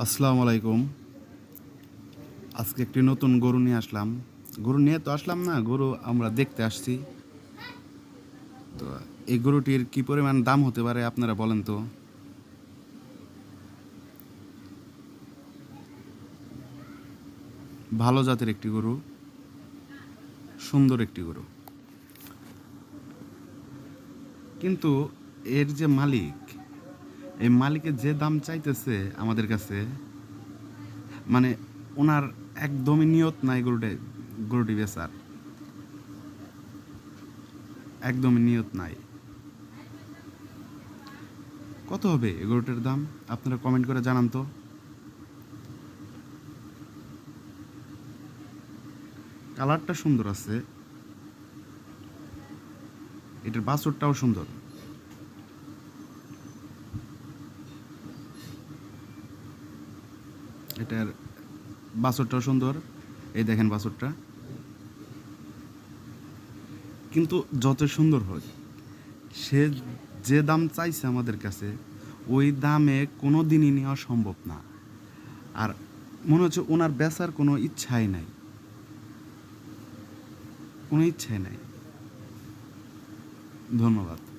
আসসালামু আলাইকুম। আজকে একটি নতুন গরু নিয়ে আসলাম। গরু নিয়ে তো আসলাম না, গরু আমরা দেখতে আসছি। তো এই গরুটির কি পরিমাণ দাম হতে পারে আপনারা বলেন তো? ভালো জাতের একটি গরু, সুন্দর একটি গরু। কিন্তু এর যে মালিক এই মালিকের যে দাম চাইতেছে আমাদের কাছে মানে ওনার একদমই নিয়ত নাই গরুটে, গরুটি বেচার। একদমই নিয়ত নাই। কত হবে এই গরুটার দাম? আপনারা কমেন্ট করে জানান তো। কালারটা সুন্দর আছে। এটার বাছরটাও সুন্দর। এটার বাছরটাও সুন্দর। এই দেখেন বাছরটা। কিন্তু যত সুন্দর হোক সে যে দাম চাইছে আমাদের কাছে, ওই দামে কোনো দিনই নেওয়া সম্ভব না। আর মনে হচ্ছে ওনার বেচার কোনো ইচ্ছাই নাই। কোনো ইচ্ছাই নাই। ধন্যবাদ।